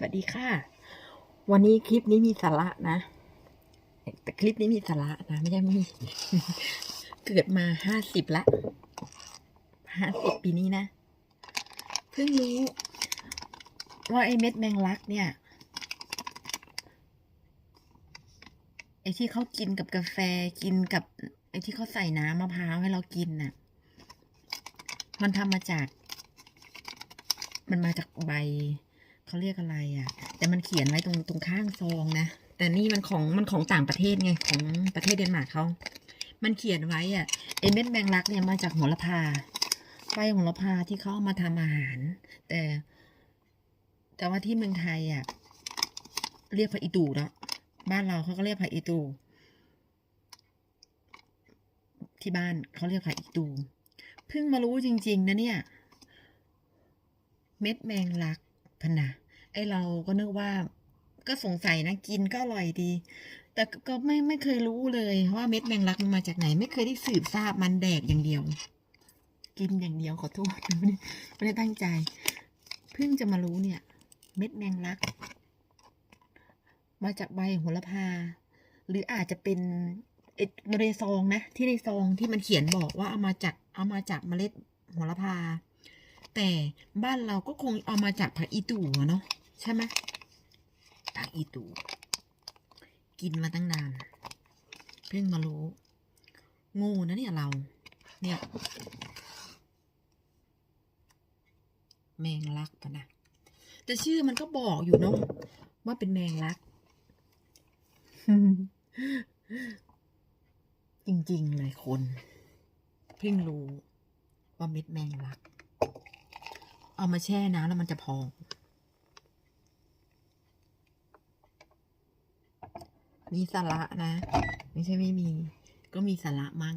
สวัสดีค่ะ วันนี้คลิปนี้มีสาระนะ แต่คลิปนี้มีสาระนะไม่ใช่ไม่มี เกิดมาห้าสิบละห้าสิบปีนี้นะ เพิ่งรู้ว่าไอ้เม็ดแมงลักเนี่ย ไอ้ที่เขากินกับกาแฟกินกับ ไอ้ที่เขาใส่น้ำมะพร้าวให้เรากินน่ะ มันทำมาจาก มันมาจากใบ เขาเรียกอะไรอะ แต่มันเขียนไว้ตรงตรงข้างซองนะ แต่นี่มันของมันของต่างประเทศไงของประเทศเดนมาร์กเขา มันเขียนไว้อะไอเม็ดแมงลักเนี่ยมาจากโหระพาใบโหระพาที่เขาเอามาทำอาหาร แต่ แต่ว่าที่เมืองไทยอะเรียกผักอีตูแล้วบ้านเราเขาก็เรียกผักอีตูที่บ้านเขาเรียกผักอีตูเพิ่งมารู้จริง ๆ นะเนี่ย เม็ดแมงลักพนะ ไอเราก็นึกว่า ก็สงสัยนะกินก็อร่อยดี แต่ก็ไม่ไม่เคยรู้เลยว่าเม็ดแมงลักมันมาจากไหน ไม่เคยได้สืบทราบมันแดกอย่างเดียว กินอย่างเดียวขอโทษไม่ได้ไม่ได้ตั้งใจ เพิ่งจะมารู้เนี่ย เม็ดแมงลัก มาจากใบโหระพา หรืออาจจะเป็นเอ็ดในซองนะ ที่ในซองที่มันเขียนบอกว่าเอามาจากเอามาจากเมล็ดโหระพา แต่บ้านเราก็คงเอามาจากผักอีตู่เนาะใช่ไหมผักอีตู่กินมาตั้งนาน เพิ่งมารู้งูนะเนี่ยเรา เนี่ย แมงลักปะนะแต่ชื่อมันก็บอกอยู่เนาะว่าเป็นแมงลัก จริงๆเลยคน เพิ่งรู้ว่าเม็ดแมงลัก เอามาแช่น้ำแล้วมันจะพอง มีสาระนะ ไม่ใช่ไม่มี ก็มีสาระมั่ง